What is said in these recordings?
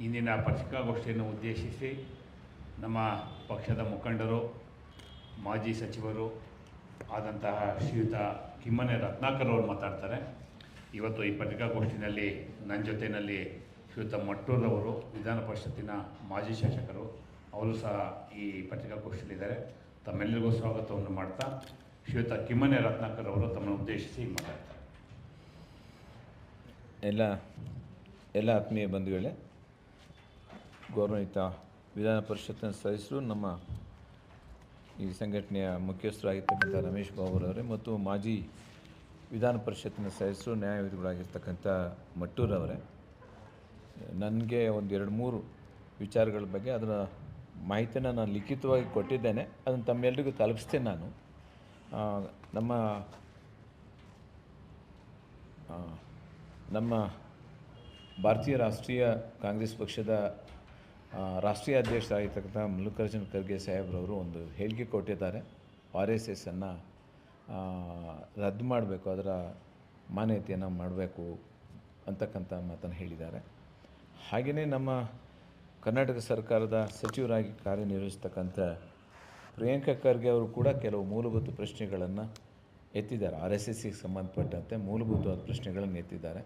ಇಂದಿನ ಪತ್ರಿಕಾಗೋಷ್ಠಿಯನ್ನು ಉದ್ದೇಶಿಸಿ ನಮ್ಮ ಪಕ್ಷದ ಮುಖಂಡರು, ಮಾಜಿ ಸಚಿವರು ಆದಂತಹ ಶ್ರೀಯುತ ಕಿಮ್ಮನೆ ರತ್ನಾಕರ್ ಅವರು ಮಾತಾಡ್ತಾರೆ. ಇವತ್ತು ಈ ಪತ್ರಿಕಾಗೋಷ್ಠಿನಲ್ಲಿ ನನ್ನ ಜೊತೆಯಲ್ಲಿ ಶ್ರೀಯುತ ಮಟ್ಟೂರವರು ವಿಧಾನ ಪರಿಷತ್ತಿನ ಮಾಜಿ ಶಾಸಕರು, ಅವರು ಸಹ ಈ ಪತ್ರಿಕಾಗೋಷ್ಠಿಯಲ್ಲಿದ್ದಾರೆ. ತಮ್ಮೆಲ್ಲರಿಗೂ ಸ್ವಾಗತವನ್ನು ಮಾಡ್ತಾ ಶ್ರೀಯುತ ಕಿಮ್ಮನೆ ರತ್ನಾಕರ್ ಅವರು ತಮ್ಮನ್ನು ಉದ್ದೇಶಿಸಿ ಮಾತಾಡ್ತಾರೆ. ಎಲ್ಲ ಎಲ್ಲ ಆತ್ಮೀಯ ಬಂಧುಗಳೇ ಗೌರವಯುತ ವಿಧಾನ ಪರಿಷತ್ತಿನ ಸದಸ್ಯರು, ನಮ್ಮ ಈ ಸಂಘಟನೆಯ ಮುಖ್ಯಸ್ಥರಾಗಿರ್ತಕ್ಕಂಥ ರಮೇಶ್ ಬಾಬುರವರೇ ಮತ್ತು ಮಾಜಿ ವಿಧಾನ ಪರಿಷತ್ತಿನ ಸದಸ್ಯರು, ನ್ಯಾಯವಾದಿಗಳಾಗಿರ್ತಕ್ಕಂಥ ಮಟ್ಟೂರವರೇ ನನಗೆ ಒಂದು ಎರಡು ಮೂರು ವಿಚಾರಗಳ ಬಗ್ಗೆ ಅದರ ಮಾಹಿತಿಯನ್ನು ನಾನು ಲಿಖಿತವಾಗಿ ಕೊಟ್ಟಿದ್ದೇನೆ. ಅದನ್ನು ತಮ್ಮೆಲ್ಲರಿಗೂ ತಲುಪಿಸ್ತೇನೆ ನಾನು. ನಮ್ಮ ನಮ್ಮ ಭಾರತೀಯ ರಾಷ್ಟ್ರೀಯ ಕಾಂಗ್ರೆಸ್ ಪಕ್ಷದ ರಾಷ್ಟ್ರೀಯ ಅಧ್ಯಕ್ಷರಾಗಿರ್ತಕ್ಕಂಥ ಮಲ್ಲಿಕಾರ್ಜುನ ಖರ್ಗೆ ಸಾಹೇಬ್ರವರು ಒಂದು ಹೇಳಿಕೆ ಕೊಟ್ಟಿದ್ದಾರೆ. ಆರ್ ಎಸ್ ಎಸ್ಸನ್ನು ರದ್ದು ಮಾಡಬೇಕು, ಅದರ ಮಾನ್ಯತೆಯನ್ನು ಮಾಡಬೇಕು ಅಂತಕ್ಕಂಥ ಮಾತನ್ನು ಹೇಳಿದ್ದಾರೆ. ಹಾಗೆಯೇ ನಮ್ಮ ಕರ್ನಾಟಕ ಸರ್ಕಾರದ ಸಚಿವರಾಗಿ ಕಾರ್ಯನಿರ್ವಹಿಸ್ತಕ್ಕಂಥ ಪ್ರಿಯಾಂಕಾ ಖರ್ಗೆ ಅವರು ಕೂಡ ಕೆಲವು ಮೂಲಭೂತ ಪ್ರಶ್ನೆಗಳನ್ನು ಎತ್ತಿದ್ದಾರೆ. ಆರ್ ಎಸ್ ಎಸ್ಸಿಗೆ ಸಂಬಂಧಪಟ್ಟಂತೆ ಮೂಲಭೂತವಾದ ಪ್ರಶ್ನೆಗಳನ್ನು ಎತ್ತಿದ್ದಾರೆ.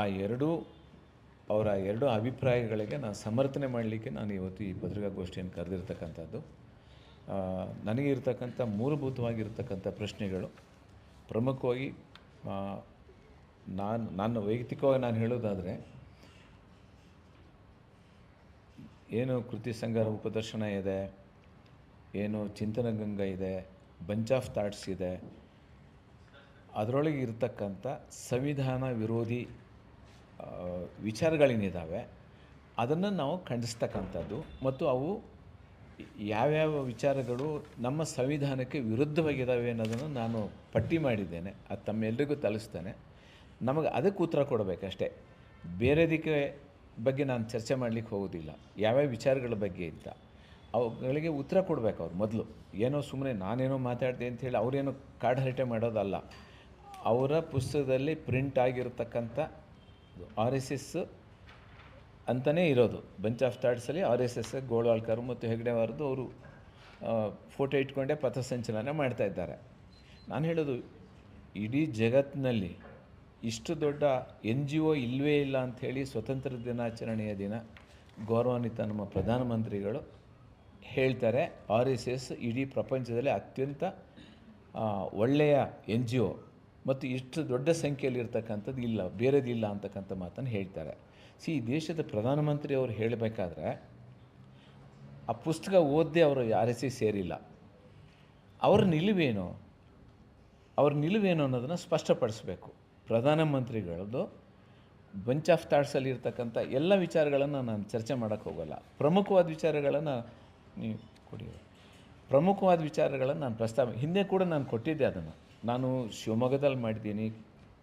ಆ ಎರಡೂ ಅವರ ಎರಡು ಅಭಿಪ್ರಾಯಗಳಿಗೆ ನಾನು ಸಮರ್ಥನೆ ಮಾಡಲಿಕ್ಕೆ ನಾನು ಇವತ್ತು ಈ ಪತ್ರಿಕಾಗೋಷ್ಠಿಯನ್ನು ಕರೆದಿರ್ತಕ್ಕಂಥದ್ದು. ನನಗೆ ಇರತಕ್ಕಂಥ ಮೂಲಭೂತವಾಗಿರ್ತಕ್ಕಂಥ ಪ್ರಶ್ನೆಗಳು. ಪ್ರಮುಖವಾಗಿ ನಾನು, ನನ್ನ ವೈಯಕ್ತಿಕವಾಗಿ ನಾನು ಹೇಳೋದಾದರೆ, ಏನು ಕೃತಿ ಸಂಗ್ರಹ ಉಪದರ್ಶನ ಇದೆ, ಏನು ಚಿಂತನ ಗಂಗಾ ಇದೆ ಬಂಚ್ ಆಫ್ ಥಾಟ್ಸ್ ಇದೆ, ಅದರೊಳಗೆ ಇರತಕ್ಕಂಥ ಸಂವಿಧಾನ ವಿರೋಧಿ ವಿಚಾರಗಳೇನಿದ್ದಾವೆ ಅದನ್ನು ನಾವು ಖಂಡಿಸ್ತಕ್ಕಂಥದ್ದು. ಮತ್ತು ಅವು ಯಾವ್ಯಾವ ವಿಚಾರಗಳು ನಮ್ಮ ಸಂವಿಧಾನಕ್ಕೆ ವಿರುದ್ಧವಾಗಿದ್ದಾವೆ ಅನ್ನೋದನ್ನು ನಾನು ಪಟ್ಟಿ ಮಾಡಿದ್ದೇನೆ. ಅದು ತಮ್ಮೆಲ್ಲರಿಗೂ ತಲಿಸ್ತೇನೆ. ನಮಗೆ ಅದಕ್ಕೆ ಉತ್ತರ ಕೊಡಬೇಕಷ್ಟೇ. ಬೇರೆದಕ್ಕೆ ಬಗ್ಗೆ ನಾನು ಚರ್ಚೆ ಮಾಡಲಿಕ್ಕೆ ಹೋಗೋದಿಲ್ಲ. ಯಾವ್ಯಾವ ವಿಚಾರಗಳ ಬಗ್ಗೆ ಅಂತ ಅವುಗಳಿಗೆ ಉತ್ತರ ಕೊಡಬೇಕು ಅವ್ರು ಮೊದಲು. ಏನೋ ಸುಮ್ಮನೆ ನಾನೇನೋ ಮಾತಾಡಿದೆ ಅಂಥೇಳಿ ಅವರೇನೋ ಕಾಡು ಹರಟೆ ಮಾಡೋದಲ್ಲ. ಅವರ ಪುಸ್ತಕದಲ್ಲಿ ಪ್ರಿಂಟ್ ಆಗಿರತಕ್ಕಂಥ ಆರ್ ಎಸ್ ಎಸ್ ಅಂತಲೇ ಇರೋದು. ಬಂಚ್ ಆಫ್ ಥಾಟ್ಸಲ್ಲಿ ಆರ್ ಎಸ್ ಎಸ್ ಗೋಳ್ವಾಳ್ಕರ್ ಮತ್ತು ಹೆಗ್ಡೆವಾರದು ಅವರು ಫೋಟೋ ಇಟ್ಕೊಂಡೇ ಪಥಸಂಚಲನ ಮಾಡ್ತಾ ಇದ್ದಾರೆ. ನಾನು ಹೇಳೋದು, ಇಡೀ ಜಗತ್ತಿನಲ್ಲಿ ಇಷ್ಟು ದೊಡ್ಡ ಎನ್ ಜಿ ಒ ಇಲ್ಲವೇ ಇಲ್ಲ ಅಂಥೇಳಿ ಸ್ವತಂತ್ರ ದಿನಾಚರಣೆಯ ದಿನ ಗೌರವಾನ್ವಿತ ನಮ್ಮ ಪ್ರಧಾನಮಂತ್ರಿಗಳು ಹೇಳ್ತಾರೆ, ಆರ್ ಎಸ್ ಎಸ್ ಇಡೀ ಪ್ರಪಂಚದಲ್ಲಿ ಅತ್ಯಂತ ಒಳ್ಳೆಯ ಎನ್ ಜಿ ಒ. ಮತ್ತು ಇಷ್ಟು ದೊಡ್ಡ ಸಂಖ್ಯೆಯಲ್ಲಿ ಇರ್ತಕ್ಕಂಥದ್ದು ಇಲ್ಲ ಬೇರೆದಿಲ್ಲ ಅಂತಕ್ಕಂಥ ಮಾತನ್ನು ಹೇಳ್ತಾರೆ. ಸಿ ದೇಶದ ಪ್ರಧಾನಮಂತ್ರಿ ಅವರು ಹೇಳಬೇಕಾದ್ರೆ, ಆ ಪುಸ್ತಕ ಓದದೆ ಅವರು ಯಾರೇ ಸೇರಿಲ್ಲ. ಅವ್ರ ನಿಲುವೇನು? ಅವ್ರ ನಿಲುವೇನು ಅನ್ನೋದನ್ನು ಸ್ಪಷ್ಟಪಡಿಸಬೇಕು. ಪ್ರಧಾನಮಂತ್ರಿಗಳದ್ದು ಬಂಚ್ ಆಫ್ ಥಾಟ್ಸಲ್ಲಿ ಇರ್ತಕ್ಕಂಥ ಎಲ್ಲ ವಿಚಾರಗಳನ್ನು ನಾನು ಚರ್ಚೆ ಮಾಡೋಕ್ಕೆ ಹೋಗೋಲ್ಲ. ಪ್ರಮುಖವಾದ ವಿಚಾರಗಳನ್ನು ನೀವು ಕೊಡಿ. ಪ್ರಮುಖವಾದ ವಿಚಾರಗಳನ್ನು ನಾನು ಪ್ರಸ್ತಾವ ಹಿಂದೆ ಕೂಡ ನಾನು ಕೊಟ್ಟಿದ್ದೆ ಅದನ್ನು. ನಾನು ಶಿವಮೊಗ್ಗದಲ್ಲಿ ಮಾಡಿದ್ದೀನಿ,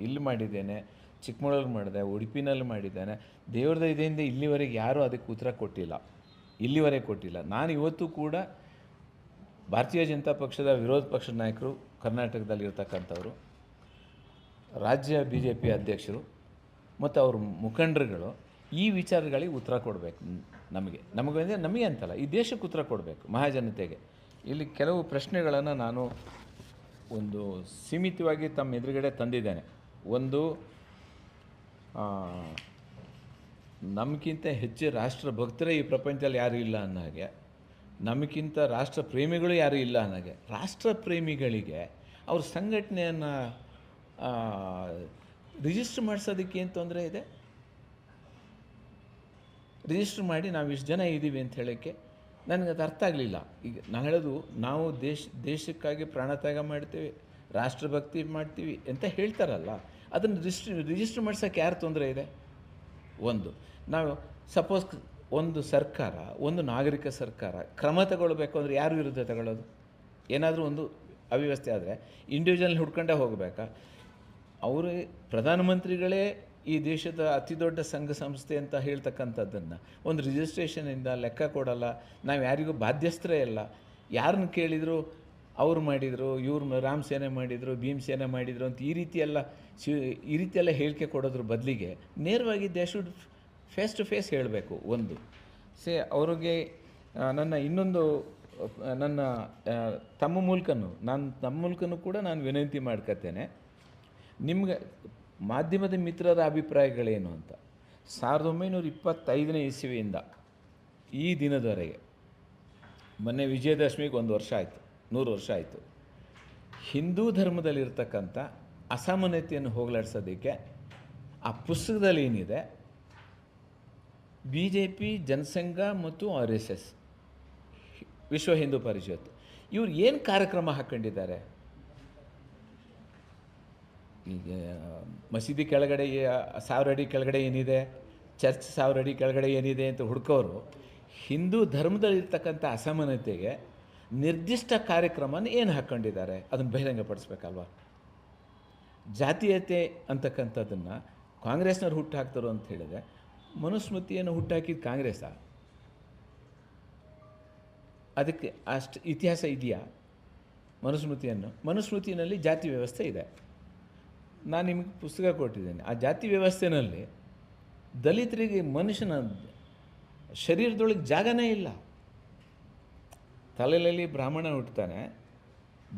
ಇಲ್ಲಿ ಮಾಡಿದ್ದೇನೆ, ಚಿಕ್ಕಮಗಳೂರು ಮಾಡಿದೆ, ಉಡುಪಿನಲ್ಲಿ ಮಾಡಿದ್ದೇನೆ. ದೇವ್ರದ ಇದೆಯಿಂದ ಇಲ್ಲಿವರೆಗೆ ಯಾರೂ ಅದಕ್ಕೆ ಉತ್ತರ ಕೊಟ್ಟಿಲ್ಲ. ಇಲ್ಲಿವರೆಗೆ ಕೊಟ್ಟಿಲ್ಲ. ನಾನು ಇವತ್ತು ಕೂಡ ಭಾರತೀಯ ಜನತಾ ಪಕ್ಷದ ವಿರೋಧ ಪಕ್ಷದ ನಾಯಕರು ಕರ್ನಾಟಕದಲ್ಲಿ ಇರ್ತಕ್ಕಂಥವ್ರು ರಾಜ್ಯ ಬಿ ಜೆ ಪಿ ಅಧ್ಯಕ್ಷರು ಮತ್ತು ಅವ್ರ ಮುಖಂಡರುಗಳು ಈ ವಿಚಾರಗಳಿಗೆ ಉತ್ತರ ಕೊಡಬೇಕು ನಮಗೆ. ನಮಗೆ ಅಂದರೆ ನಮಗೆ ಅಂತಲ್ಲ, ಈ ದೇಶಕ್ಕೆ ಉತ್ತರ ಕೊಡಬೇಕು ಮಹಾಜನತೆಗೆ. ಇಲ್ಲಿ ಕೆಲವು ಪ್ರಶ್ನೆಗಳನ್ನು ನಾನು ಒಂದು ಸೀಮಿತವಾಗಿ ತಮ್ಮ ಎದುರುಗಡೆ ತಂದಿದ್ದೇನೆ. ಒಂದು ನಮಗಿಂತ ಹೆಚ್ಚು ರಾಷ್ಟ್ರ ಭಕ್ತರೇ ಈ ಪ್ರಪಂಚದಲ್ಲಿ ಯಾರೂ ಇಲ್ಲ ಅನ್ನೋ ಹಾಗೆ, ನಮಗಿಂತ ರಾಷ್ಟ್ರ ಪ್ರೇಮಿಗಳು ಯಾರೂ ಇಲ್ಲ ಅನ್ನೋಗೆ ರಾಷ್ಟ್ರ ಪ್ರೇಮಿಗಳಿಗೆ ಅವ್ರ ಸಂಘಟನೆಯನ್ನು ರಿಜಿಸ್ಟರ್ ಮಾಡಿಸೋದಕ್ಕೆ ಏನು ತೊಂದರೆ ಇದೆ? ರಿಜಿಸ್ಟರ್ ಮಾಡಿ ನಾವು ಇಷ್ಟು ಜನ ಇದ್ದೀವಿ ಅಂತ ಹೇಳೋಕ್ಕೆ ನನಗೆ ಅದು ಅರ್ಥ ಆಗಲಿಲ್ಲ. ಈಗ ನಾನು ಹೇಳೋದು ನಾವು ದೇಶ, ದೇಶಕ್ಕಾಗಿ ಪ್ರಾಣತ್ಯಾಗ ಮಾಡ್ತೀವಿ, ರಾಷ್ಟ್ರಭಕ್ತಿ ಮಾಡ್ತೀವಿ ಅಂತ ಹೇಳ್ತಾರಲ್ಲ, ಅದನ್ನು ರಿಜಿಸ್ಟ್ರ್, ರಿಜಿಸ್ಟರ್ ಮಾಡ್ಸೋಕ್ಕೆ ಯಾರು ತೊಂದರೆ ಇದೆ? ಒಂದು, ನಾವು ಸಪೋಸ್ ಒಂದು ಸರ್ಕಾರ, ಒಂದು ನಾಗರಿಕ ಸರ್ಕಾರ ಕ್ರಮ ತಗೊಳ್ಬೇಕು ಅಂದರೆ ಯಾರು ವಿರುದ್ಧ ತಗೊಳ್ಳೋದು? ಏನಾದರೂ ಒಂದು ಅವ್ಯವಸ್ಥೆ ಆದರೆ ಇಂಡಿವಿಜುವಲ್ ಹುಡ್ಕೊಂಡೇ ಹೋಗಬೇಕಾ? ಅವರು ಪ್ರಧಾನಮಂತ್ರಿಗಳೇ ಈ ದೇಶದ ಅತಿ ದೊಡ್ಡ ಸಂಘ ಸಂಸ್ಥೆ ಅಂತ ಹೇಳ್ತಕ್ಕಂಥದ್ದನ್ನು ಒಂದು ರಿಜಿಸ್ಟ್ರೇಷನಿಂದ ಲೆಕ್ಕ ಕೊಡಲ್ಲ, ನಾವು ಯಾರಿಗೂ ಬಾಧ್ಯಸ್ಥರೇ ಇಲ್ಲ. ಯಾರನ್ನು ಕೇಳಿದರೂ ಅವ್ರು ಮಾಡಿದರು, ಇವ್ರು ರಾಮ್ ಸೇನೆ ಮಾಡಿದರು, ಭೀಮ್ ಸೇನೆ ಮಾಡಿದರು ಅಂತ ಈ ರೀತಿಯೆಲ್ಲ ಸಿ ಈ ರೀತಿಯೆಲ್ಲ ಹೇಳಿಕೆ ಕೊಡೋದ್ರ ಬದಲಿಗೆ ನೇರವಾಗಿ they should face to face ಹೇಳಬೇಕು ಒಂದು. ಸೇ, ಅವ್ರಿಗೆ ನನ್ನ ಇನ್ನೊಂದು ನನ್ನ ತಮ್ಮ ಮೂಲಕನೂ, ನಾನು ತಮ್ಮ ಮೂಲಕನೂ ಕೂಡ ನಾನು ವಿನಂತಿ ಮಾಡ್ಕೊತೇನೆ ನಿಮ್ಗೆ ಮಾಧ್ಯಮದ ಮಿತ್ರರ ಅಭಿಪ್ರಾಯಗಳೇನು ಅಂತ. ಸಾವಿರದ ಒಂಬೈನೂರ ಇಪ್ಪತ್ತೈದನೇ ಇಸವಿಯಿಂದ ಈ ದಿನದವರೆಗೆ, ಮೊನ್ನೆ ವಿಜಯದಶಮಿಗೆ ಒಂದು ವರ್ಷ ಆಯಿತು, ನೂರು ವರ್ಷ ಆಯಿತು. ಹಿಂದೂ ಧರ್ಮದಲ್ಲಿರ್ತಕ್ಕಂಥ ಅಸಾಮಾನ್ಯತೆಯನ್ನು ಹೋಗಲಾಡಿಸೋದಕ್ಕೆ ಆ ಪುಸ್ತಕದಲ್ಲಿ ಏನಿದೆ? ಬಿ ಜೆ ಪಿ ಜನಸಂಘ ಮತ್ತು ಆರ್ ಎಸ್ ಎಸ್, ವಿಶ್ವ ಹಿಂದೂ ಪರಿಷತ್. ಇವ್ರು ಏನು ಕಾರ್ಯಕ್ರಮ ಹಾಕ್ಕೊಂಡಿದ್ದಾರೆ ಈಗ ಮಸೀದಿ ಕೆಳಗಡೆ ಸಾವಿರ ಅಡಿ ಕೆಳಗಡೆ ಏನಿದೆ, ಚರ್ಚ್ ಸಾವಿರ ಅಡಿ ಕೆಳಗಡೆ ಏನಿದೆ ಅಂತ ಹುಡ್ಕೋರು, ಹಿಂದೂ ಧರ್ಮದಲ್ಲಿರ್ತಕ್ಕಂಥ ಅಸಮಾನತೆಗೆ ನಿರ್ದಿಷ್ಟ ಕಾರ್ಯಕ್ರಮನ ಏನು ಹಾಕ್ಕೊಂಡಿದ್ದಾರೆ ಅದನ್ನು ಬಹಿರಂಗಪಡಿಸ್ಬೇಕಲ್ವ? ಜಾತೀಯತೆ ಅಂತಕ್ಕಂಥದ್ದನ್ನು ಕಾಂಗ್ರೆಸ್ನವ್ರು ಹುಟ್ಟು ಹಾಕ್ತಾರೋ ಅಂತ ಹೇಳಿದ್ರೆ, ಮನುಸ್ಮೃತಿಯನ್ನು ಹುಟ್ಟಾಕಿದ ಕಾಂಗ್ರೆಸ್ಸಾ? ಅದಕ್ಕೆ ಅಷ್ಟು ಇತಿಹಾಸ ಇದೆಯಾ ಮನುಸ್ಮೃತಿಯನ್ನು? ಮನುಸ್ಮೃತಿಯಲ್ಲಿ ಜಾತಿ ವ್ಯವಸ್ಥೆ ಇದೆ. ನಾನು ನಿಮಗೆ ಪುಸ್ತಕ ಕೊಟ್ಟಿದ್ದೇನೆ. ಆ ಜಾತಿ ವ್ಯವಸ್ಥೆನಲ್ಲಿ ದಲಿತರಿಗೆ ಮನುಷ್ಯನ ಶರೀರದೊಳಗೆ ಜಾಗನೇ ಇಲ್ಲ. ತಲೆಯಲ್ಲಿ ಬ್ರಾಹ್ಮಣ ಹುಟ್ಟುತ್ತಾನೆ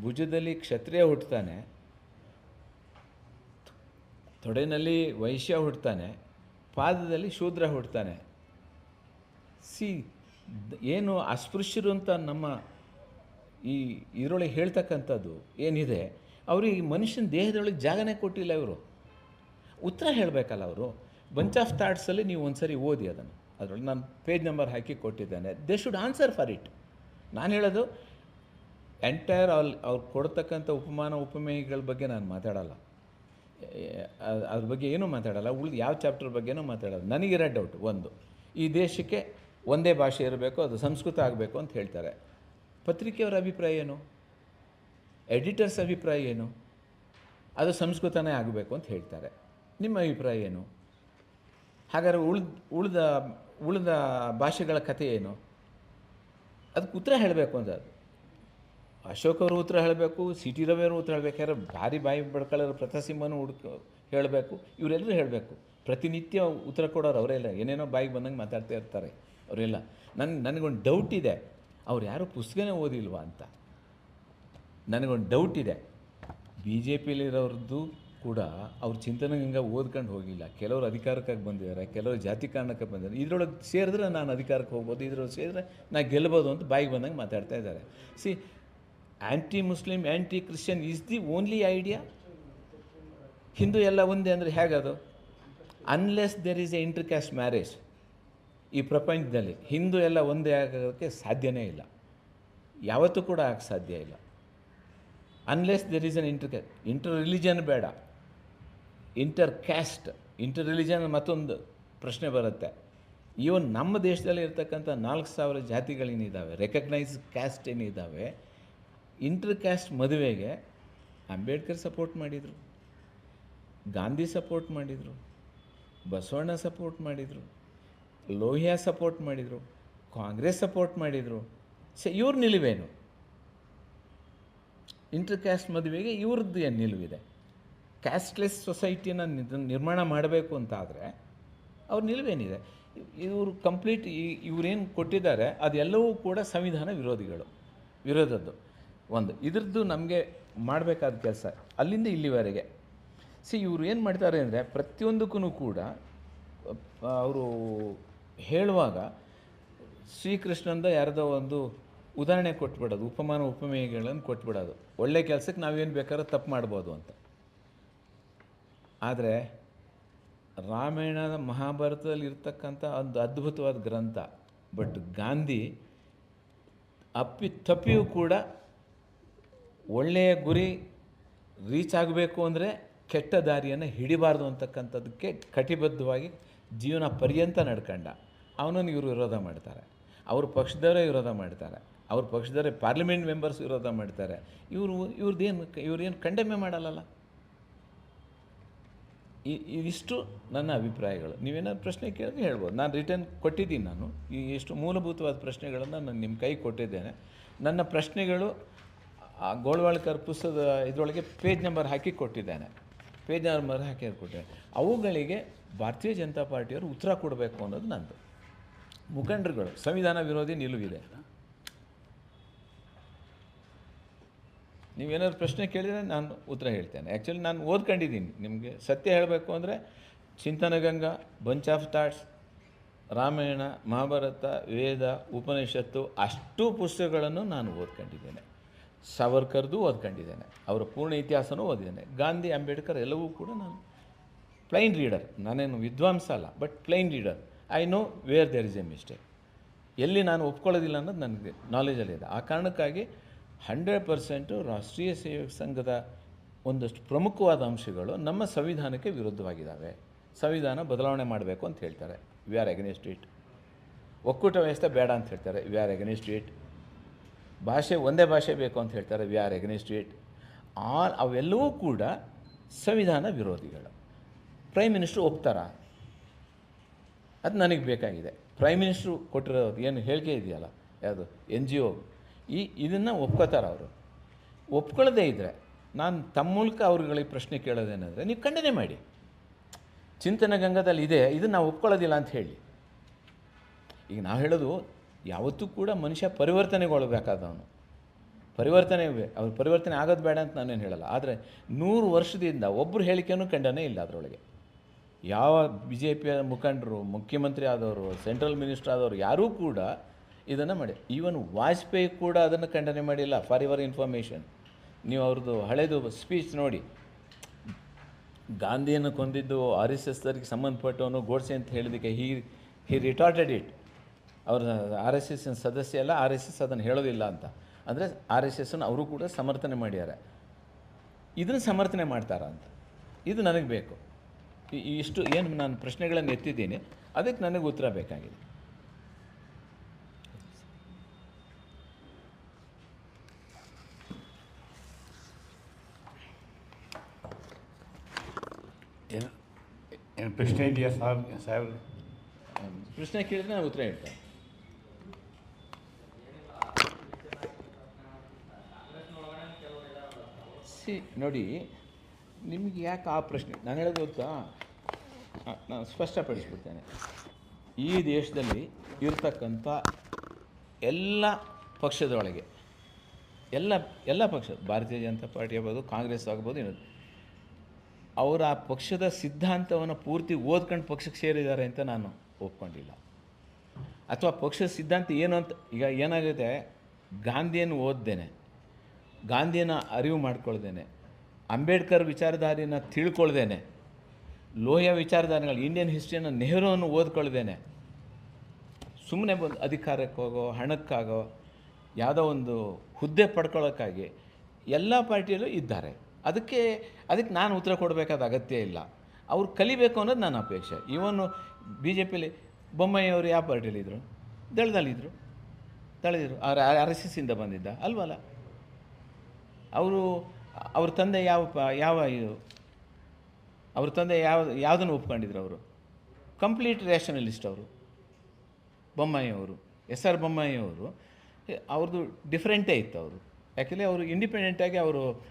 ಭುಜದಲ್ಲಿ ಕ್ಷತ್ರಿಯ ಹುಟ್ಟುತ್ತಾನೆ ತೊಡೆನಲ್ಲಿ ವೈಶ್ಯ ಹುಟ್ಟುತ್ತಾನೆ ಪಾದದಲ್ಲಿ ಶೂದ್ರ ಹುಟ್ಟುತ್ತಾನೆ ಸಿ ಏನು ಅಸ್ಪೃಶ್ಯರು ಅಂತ ನಮ್ಮ ಈ ಇದರೊಳಗೆ ಹೇಳ್ತಕ್ಕಂಥದ್ದು ಏನಿದೆ? ಅವ್ರಿಗೆ ಮನುಷ್ಯನ ದೇಹದೊಳಗೆ ಜಾಗನೇ ಕೊಟ್ಟಿಲ್ಲ ಇವರು. ಉತ್ತರ ಹೇಳಬೇಕಲ್ಲ ಅವರು ಬಂಚ್ ಆಫ್ ಥಾಟ್ಸಲ್ಲಿ ನೀವು ಒಂದ್ಸರಿ ಓದಿ ಅದನ್ನು. ಅದರೊಳಗೆ ನಾನು ಪೇಜ್ ನಂಬರ್ ಹಾಕಿ ಕೊಟ್ಟಿದ್ದೇನೆ. They should answer for it ನಾನು ಹೇಳೋದು ಎಂಟೈರ್ ಅಲ್ಲಿ ಅವ್ರು ಕೊಡ್ತಕ್ಕಂಥ ಉಪಮಾನ, ಉಪಮೇಯಗಳ ಬಗ್ಗೆ ನಾನು ಮಾತಾಡಲ್ಲ. ಅದ್ರ ಬಗ್ಗೆ ಏನೂ ಮಾತಾಡಲ್ಲ. ಉಳಿದು ಯಾವ ಚಾಪ್ಟರ್ ಬಗ್ಗೆನೂ ಮಾತಾಡಲ್ಲ. ನನಗಿರೋ ಡೌಟ್ ಒಂದು. ಈ ದೇಶಕ್ಕೆ ಒಂದೇ ಭಾಷೆ ಇರಬೇಕು, ಅದು ಸಂಸ್ಕೃತ ಆಗಬೇಕು ಅಂತ ಹೇಳ್ತಾರೆ. ಪತ್ರಿಕೆಯವರ ಅಭಿಪ್ರಾಯ ಏನು? ಎಡಿಟರ್ಸ್ ಅಭಿಪ್ರಾಯ ಏನು? ಅದು ಸಂಸ್ಕೃತನೇ ಆಗಬೇಕು ಅಂತ ಹೇಳ್ತಾರೆ. ನಿಮ್ಮ ಅಭಿಪ್ರಾಯ ಏನು? ಹಾಗಾದ್ರೆ ಉಳ್ದ ಉಳಿದ ಉಳಿದ ಭಾಷೆಗಳ ಕಥೆ ಏನು? ಅದಕ್ಕೆ ಉತ್ತರ ಹೇಳಬೇಕು ಅಂತ. ಅದು ಅಶೋಕ್ ಅವರು ಉತ್ತರ ಹೇಳಬೇಕು ಸಿ ಟಿ ರವಿಯವರು ಉತ್ತರ ಹೇಳಬೇಕು. ಯಾರು ಭಾರಿ ಬಾಯಿ ಬಡ್ಕೊಳ್ಳೋರು ಪ್ರತಾಸಿಂಹನೂ ಹುಡುಕ, ಹೇಳಬೇಕು. ಇವರೆಲ್ಲರೂ ಹೇಳಬೇಕು. ಪ್ರತಿನಿತ್ಯ ಉತ್ತರ ಕೊಡೋರು ಅವರೆಲ್ಲ ಏನೇನೋ ಬಾಯಿಗೆ ಬಂದಂಗೆ ಮಾತಾಡ್ತಾ ಇರ್ತಾರೆ. ಅವರೆಲ್ಲ. ನನ್ನ ನನಗೊಂದು ಡೌಟ್ ಇದೆ. ಅವ್ರು ಯಾರೂ ಪುಸ್ತಕನೇ ಓದಿಲ್ವಾ ಅಂತ. ನನಗೊಂದು ಡೌಟ್ ಇದೆ. ಬಿ ಜೆ ಪಿಲಿರೋರದ್ದು ಕೂಡ ಅವ್ರ ಚಿಂತನೆ ಹಿಂಗೆ ಓದ್ಕೊಂಡು ಹೋಗಿಲ್ಲ. ಕೆಲವರು ಅಧಿಕಾರಕ್ಕಾಗಿ ಬಂದಿದ್ದಾರೆ, ಕೆಲವರು ಜಾತಿ ಕಾರಣಕ್ಕೆ ಬಂದಿದ್ದಾರೆ. ಇದರೊಳಗೆ ಸೇರಿದ್ರೆ ನಾನು ಅಧಿಕಾರಕ್ಕೆ ಹೋಗ್ಬೋದು, ಇದರೊಳಗೆ ಸೇರಿದ್ರೆ ನಾನು ಗೆಲ್ಬೋದು ಅಂತ ಬಾಯಿಗೆ ಬಂದಂಗೆ ಮಾತಾಡ್ತಾ ಇದ್ದಾರೆ. See anti Muslim anti Christian is the only idea Hindu ಎಲ್ಲ ಒಂದೇ ಅಂದರೆ ಹೇಗದು? Unless there is a inter caste marriage ಈ ಪ್ರಪಂಚದಲ್ಲಿ, ಹಿಂದೂ ಎಲ್ಲ ಒಂದೇ ಆಗೋಕ್ಕೆ ಸಾಧ್ಯನೇ ಇಲ್ಲ. ಯಾವತ್ತೂ ಕೂಡ ಆಗಕ್ಕೆ ಸಾಧ್ಯ ಇಲ್ಲ. Unless there is an inter inter religion ಬೇಡ. ಇಂಟರ್ ಕ್ಯಾಸ್ಟ್ ಇಂಟರ್ ರಿಲಿಜನ್ ಮತ್ತೊಂದು ಪ್ರಶ್ನೆ ಬರುತ್ತೆ. ಇವನ್ ನಮ್ಮ ದೇಶದಲ್ಲಿ ಇರ್ತಕ್ಕಂಥ ನಾಲ್ಕು ಸಾವಿರ ಜಾತಿಗಳೇನಿದ್ದಾವೆ ರೆಕಗ್ನೈಸ್ ಕ್ಯಾಸ್ಟ್ ಏನಿದ್ದಾವೆ ಇಂಟರ್ ಕ್ಯಾಸ್ಟ್ ಮದುವೆಗೆ ಅಂಬೇಡ್ಕರ್ ಸಪೋರ್ಟ್ ಮಾಡಿದರು, ಗಾಂಧಿ ಸಪೋರ್ಟ್ ಮಾಡಿದರು, ಬಸವಣ್ಣ ಸಪೋರ್ಟ್ ಮಾಡಿದರು, ಲೋಹಿಯಾ ಸಪೋರ್ಟ್ ಮಾಡಿದರು, ಕಾಂಗ್ರೆಸ್ ಸಪೋರ್ಟ್ ಮಾಡಿದರು. ಸ, ಇವ್ರ ನಿಲುವೇನು? ಇಂಟರ್ ಕ್ಯಾಸ್ಟ್ ಮದುವೆಗೆ ಇವ್ರದ್ದು ಏನು ನಿಲುವಿದೆ? ಕ್ಯಾಸ್ಟ್ಲೆಸ್ ಸೊಸೈಟಿನ ನಿರ್ಮಾಣ ಮಾಡಬೇಕು ಅಂತಾದರೆ ಅವ್ರ ನಿಲುವೇನಿದೆ? ಇವರು ಕಂಪ್ಲೀಟ್ ಇವರೇನು ಕೊಟ್ಟಿದ್ದಾರೆ, ಅದೆಲ್ಲವೂ ಕೂಡ ಸಂವಿಧಾನ ವಿರೋಧಿಗಳು, ವಿರೋಧದ್ದು. ಒಂದು, ಇದ್ರದ್ದು ನಮಗೆ ಮಾಡಬೇಕಾದ ಕೆಲಸ ಅಲ್ಲಿಂದ ಇಲ್ಲಿವರೆಗೆ. ಸಿ ಇವರು ಏನು ಮಾಡ್ತಾರೆ ಅಂದರೆ ಪ್ರತಿಯೊಂದಕ್ಕೂ ಕೂಡ ಅವರು ಹೇಳುವಾಗ ಶ್ರೀಕೃಷ್ಣಂದ ಯಾರದೋ ಒಂದು ಉದಾಹರಣೆ ಕೊಟ್ಬಿಡೋದು, ಉಪಮಾನ, ಉಪಮೇಯಗಳನ್ನು ಕೊಟ್ಬಿಡೋದು. ಒಳ್ಳೆ ಕೆಲಸಕ್ಕೆ ನಾವೇನು ಬೇಕಾದ್ರೂ ತಪ್ಪು ಮಾಡ್ಬೋದು ಅಂತ. ಆದರೆ ರಾಮಾಯಣದ ಮಹಾಭಾರತದಲ್ಲಿ ಇರ್ತಕ್ಕಂಥ ಒಂದು ಅದ್ಭುತವಾದ ಗ್ರಂಥ, ಬಟ್ ಗಾಂಧಿ ಅಪ್ಪಿ ತಪ್ಪಿಯೂ ಕೂಡ ಒಳ್ಳೆಯ ಗುರಿ ರೀಚ್ ಆಗಬೇಕು ಅಂದರೆ ಕೆಟ್ಟ ದಾರಿಯನ್ನು ಹಿಡಿಬಾರ್ದು ಅಂತಕ್ಕಂಥದ್ದಕ್ಕೆ ಕಟಿಬದ್ಧವಾಗಿ ಜೀವನ ಪರ್ಯಂತ ನಡ್ಕಂಡ. ಅವನನ್ನು ಇವರು ವಿರೋಧ ಮಾಡ್ತಾರೆ. ಅವರು ಪಕ್ಷದವರೇ ವಿರೋಧ ಮಾಡ್ತಾರೆ. ಅವ್ರ ಪಕ್ಷದವರೇ ಪಾರ್ಲಿಮೆಂಟ್ ಮೆಂಬರ್ಸ್ ವಿರೋಧ ಮಾಡ್ತಾರೆ. ಇವರು ಇವ್ರದ್ದೇನು ಇವ್ರೇನು ಕಂಡೆಮೆ ಮಾಡಲ್ಲಲ್ಲ? ಇ- ಇದಿಷ್ಟು ನನ್ನ ಅಭಿಪ್ರಾಯಗಳು. ನೀವೇನಾದ್ರು ಪ್ರಶ್ನೆ ಕೇಳಿದ್ರೆ ಹೇಳ್ಬೋದು. ನಾನು ರಿಟರ್ನ್ ಕೊಟ್ಟಿದ್ದೀನಿ ನಾನು. ಈ ಎಷ್ಟು ಮೂಲಭೂತವಾದ ಪ್ರಶ್ನೆಗಳನ್ನು ನಾನು ನಿಮ್ಮ ಕೈ ಕೊಟ್ಟಿದ್ದೇನೆ. ನನ್ನ ಪ್ರಶ್ನೆಗಳು, ಆ ಗೋಳ್ವಾಳ್ಕರ್ ಪುಸ್ತಕದ ಇದರೊಳಗೆ ಪೇಜ್ ನಂಬರ್ ಹಾಕಿ ಕೊಟ್ಟಿದ್ದೇನೆ. ಪೇಜ್ ನಂಬರ್ ಹಾಕಿ ಕೊಟ್ಟಿದ್ದೇನೆ ಅವುಗಳಿಗೆ ಭಾರತೀಯ ಜನತಾ ಪಾರ್ಟಿಯವರು ಉತ್ತರ ಕೊಡಬೇಕು ಅನ್ನೋದು ನಂದು. ಮುಖಂಡರುಗಳು, ಸಂವಿಧಾನ ವಿರೋಧಿ ನಿಲುವಿದೆ. ನೀವೇನಾದ್ರು ಪ್ರಶ್ನೆ ಕೇಳಿದರೆ ನಾನು ಉತ್ತರ ಹೇಳ್ತೇನೆ. ಆ್ಯಕ್ಚುಲಿ ನಾನು ಓದ್ಕೊಂಡಿದ್ದೀನಿ. ನಿಮಗೆ ಸತ್ಯ ಹೇಳಬೇಕು ಅಂದರೆ Chintanaganga bunch of thoughts Ramayana, Mahabharata, Veda, Upanishad ಅಷ್ಟು ಪುಸ್ತಕಗಳನ್ನು ನಾನು ಓದ್ಕೊಂಡಿದ್ದೇನೆ. ಸಾವರ್ಕರ್ದು ಓದ್ಕೊಂಡಿದ್ದೇನೆ. ಅವರ ಪೂರ್ಣ ಇತಿಹಾಸನೂ ಓದಿದ್ದೇನೆ. ಗಾಂಧಿ, ಅಂಬೇಡ್ಕರ್ ಎಲ್ಲವೂ ಕೂಡ ನಾನು ಪ್ಲೈನ್ ರೀಡರ್ ನಾನೇನು ವಿದ್ವಾಂಸ ಅಲ್ಲ but plain reader I know where there is a mistake ಎಲ್ಲಿ ನಾನು ಒಪ್ಕೊಳ್ಳೋದಿಲ್ಲ ಅನ್ನೋದು ನನಗೆ ನಾಲೆಜಲ್ಲಿದೆ ಆ ಕಾರಣಕ್ಕಾಗಿ ಹಂಡ್ರೆಡ್ ಪರ್ಸೆಂಟು ರಾಷ್ಟ್ರೀಯ ಸೇವಕ ಸಂಘದ ಒಂದಷ್ಟು ಪ್ರಮುಖವಾದ ಅಂಶಗಳು ನಮ್ಮ ಸಂವಿಧಾನಕ್ಕೆ ವಿರುದ್ಧವಾಗಿದ್ದಾವೆ. ಸಂವಿಧಾನ ಬದಲಾವಣೆ ಮಾಡಬೇಕು ಅಂತ ಹೇಳ್ತಾರೆ. ವಿ ಆರ್ ಎಗನೆಸ್ಟ್ ಇಟ್ ಒಕ್ಕೂಟ ವ್ಯವಸ್ಥೆ ಬೇಡ ಅಂತ ಹೇಳ್ತಾರೆ. ವಿ ಆರ್ ಎಗನೆಸ್ಟ್ ಇಟ್ ಭಾಷೆ ಒಂದೇ ಭಾಷೆ ಬೇಕು ಅಂತ ಹೇಳ್ತಾರೆ. We are against it all ಅವೆಲ್ಲವೂ ಕೂಡ ಸಂವಿಧಾನ ವಿರೋಧಿಗಳು. ಪ್ರೈಮ್ ಮಿನಿಸ್ಟ್ರು ಒಪ್ತಾರಾ? ಅದು ನನಗೆ ಬೇಕಾಗಿದೆ. ಪ್ರೈಮ್ ಮಿನಿಸ್ಟ್ರು ಕೊಟ್ಟಿರೋದು ಏನು ಹೇಳಿಕೆ ಇದೆಯಲ್ಲ? ಯಾವುದು? ಎನ್ ಜಿ ಒ ಈ ಇದನ್ನು ಒಪ್ಕೋತಾರೆ ಅವರು. ಒಪ್ಕೊಳ್ಳದೇ ಇದ್ದರೆ ನಾನು ತಮ್ಮ ಮೂಲಕ ಅವ್ರುಗಳಿಗೆ ಪ್ರಶ್ನೆ ಕೇಳೋದೇನೆಂದರೆ ನೀವು ಖಂಡನೆ ಮಾಡಿ. ಚಿಂತನ ಗಂಗಾದಲ್ಲಿ ಇದೆ, ಇದನ್ನು ನಾವು ಒಪ್ಕೊಳ್ಳೋದಿಲ್ಲ ಅಂತ ಹೇಳಿ. ಈಗ ನಾವು ಹೇಳೋದು ಯಾವತ್ತೂ ಕೂಡ ಮನುಷ್ಯ ಪರಿವರ್ತನೆಗೊಳ್ಳಬೇಕಾದವನು ಪರಿವರ್ತನೆ ಅವ್ರ ಪರಿವರ್ತನೆ ಆಗೋದು ಬೇಡ ಅಂತ ನಾನೇನು ಹೇಳಲ್ಲ. ಆದರೆ ನೂರು ವರ್ಷದಿಂದ ಒಬ್ಬರು ಹೇಳಿಕೆಯೂ ಖಂಡನೆ ಇಲ್ಲ ಅದರೊಳಗೆ. ಯಾವ ಬಿ ಜೆ ಪಿಯ ಮುಖಂಡರು, ಮುಖ್ಯಮಂತ್ರಿ ಆದವರು, ಸೆಂಟ್ರಲ್ ಮಿನಿಸ್ಟರ್ ಆದವರು, ಯಾರೂ ಕೂಡ ಇದನ್ನು ಮಾಡಿ. ಈವನ್ ವಾಜಪೇಯಿ ಕೂಡ ಅದನ್ನು ಖಂಡನೆ ಮಾಡಿಲ್ಲ. ಫಾರ್ ಯುವರ್ ಇನ್ಫಾರ್ಮೇಷನ್ ನೀವು ಅವ್ರದ್ದು ಹಳೆಯದು ಸ್ಪೀಚ್ ನೋಡಿ. ಗಾಂಧಿಯನ್ನು ಕೊಂದಿದ್ದು ಆರ್ ಎಸ್ ಎಸ್ದರಿಗೆ ಸಂಬಂಧಪಟ್ಟವನು ಗೋಡ್ಸೆ ಅಂತ ಹೇಳಿದಕ್ಕೆ ಹೀ ಹಿ ರಿಟಾರ್ಟೆಡ್ ಇಟ್ ಅವ್ರ ಆರ್ ಎಸ್ ಎಸ್ನ ಸದಸ್ಯ ಅಲ್ಲ ಆರ್ ಎಸ್ ಎಸ್ ಅದನ್ನು ಹೇಳೋದಿಲ್ಲ ಅಂತ. ಅಂದರೆ ಆರ್ ಎಸ್ ಎಸ್ನ ಅವರು ಕೂಡ ಸಮರ್ಥನೆ ಮಾಡ್ಯಾರ. ಇದನ್ನು ಸಮರ್ಥನೆ ಮಾಡ್ತಾರ ಅಂತ. ಇದು ನನಗೆ ಬೇಕು. ಇಷ್ಟು, ಏನು ನಾನು ಪ್ರಶ್ನೆಗಳನ್ನು ಎತ್ತಿದ್ದೀನಿ. ಅದಕ್ಕೆ ನನಗೆ ಉತ್ತರ ಬೇಕಾಗಿದೆ ಏನು ಏನು ಪ್ರಶ್ನೆ ಇದೆಯಾ ಸಾರ್ ಸಾಹೇಬ್ ಪ್ರಶ್ನೆ ಕೇಳಿದ್ರೆ ನಾನು ಉತ್ತರ ಹೇಳ್ತೇನೆ ಸಿ ನೋಡಿ ನಿಮಗೆ ಯಾಕೆ ಆ ಪ್ರಶ್ನೆ ನಾನು ಹೇಳೋದು ಗೊತ್ತಾ ನಾನು ಸ್ಪಷ್ಟಪಡಿಸ್ಬಿಡ್ತೇನೆ ಈ ದೇಶದಲ್ಲಿ ಇರ್ತಕ್ಕಂಥ ಎಲ್ಲ ಪಕ್ಷದೊಳಗೆ ಎಲ್ಲ ಎಲ್ಲ ಪಕ್ಷ ಭಾರತೀಯ ಜನತಾ ಪಾರ್ಟಿ ಆಗ್ಬೋದು ಕಾಂಗ್ರೆಸ್ ಆಗ್ಬೋದು ಏನದು ಅವರ ಆ ಪಕ್ಷದ ಸಿದ್ಧಾಂತವನ್ನು ಪೂರ್ತಿ ಓದ್ಕೊಂಡು ಪಕ್ಷಕ್ಕೆ ಸೇರಿದ್ದಾರೆ ಅಂತ ನಾನು ಒಪ್ಕೊಂಡಿಲ್ಲ. ಅಥವಾ ಪಕ್ಷದ ಸಿದ್ಧಾಂತ ಏನು ಅಂತ ಈಗ ಏನಾಗುತ್ತೆ, ಗಾಂಧಿಯನ್ನು ಓದ್ದೇನೆ, ಗಾಂಧಿಯನ್ನು ಅರಿವು ಮಾಡ್ಕೊಳ್ದೇನೆ, ಅಂಬೇಡ್ಕರ್ ವಿಚಾರಧಾರಿನ ತಿಳ್ಕೊಳ್ದೇನೆ, ಲೋಹ್ಯ ವಿಚಾರಧಾರಿಗಳು, ಇಂಡಿಯನ್ ಹಿಸ್ಟ್ರಿಯನ್ನು ನೆಹರುವನ್ನು ಓದ್ಕೊಳ್ದೇನೆ ಸುಮ್ಮನೆ ಬಂದು ಅಧಿಕಾರಕ್ಕಾಗೋ ಹಣಕ್ಕಾಗೋ, ಯಾವುದೋ ಒಂದು ಹುದ್ದೆ ಪಡ್ಕೊಳ್ಳೋಕ್ಕಾಗಿ ಎಲ್ಲ ಪಾರ್ಟಿಯಲ್ಲೂ ಇದ್ದಾರೆ. ಅದಕ್ಕೆ ಅದಕ್ಕೆ ನಾನು ಉತ್ತರ ಕೊಡಬೇಕಾದ ಅಗತ್ಯ ಇಲ್ಲ. ಅವ್ರು ಕಲಿಬೇಕು ಅನ್ನೋದು ನನ್ನ ಅಪೇಕ್ಷೆ. ಇವನು ಬಿ ಜೆ ಪಿಲಿ ಬೊಮ್ಮಯ್ಯವರು ಯಾವ ಪಾರ್ಟಿಯಲ್ಲಿದ್ದರು ದಳದಲ್ಲಿದ್ದರು ತಳೆದಿದ್ರು ಆರ್ ಆರ್ ಎಸ್ ಎಸ್ಸಿಂದ ಬಂದಿದ್ದ. ಅಲ್ವಲ್ಲ? ಅವರು, ಅವ್ರ ತಂದೆ ಯಾವ ಪ, ಯಾವ ಇದು, ಅವ್ರ ತಂದೆ ಯಾವ, ಯಾವುದನ್ನು ಒಪ್ಕೊಂಡಿದ್ರು ಅವರು? ಕಂಪ್ಲೀಟ್ ರ್ಯಾಷನಲಿಸ್ಟ್ ಅವರು. ಬೊಮ್ಮಯ್ಯವರು, ಎಸ್ ಆರ್ ಬೊಮ್ಮಯ್ಯವರು ಅವರು ಅವ್ರದ್ದು ಡಿಫ್ರೆಂಟೇ ಇತ್ತು ಅವರು. ಯಾಕೆಂದರೆ ಅವರು ಇಂಡಿಪೆಂಡೆಂಟಾಗಿ ಅವರು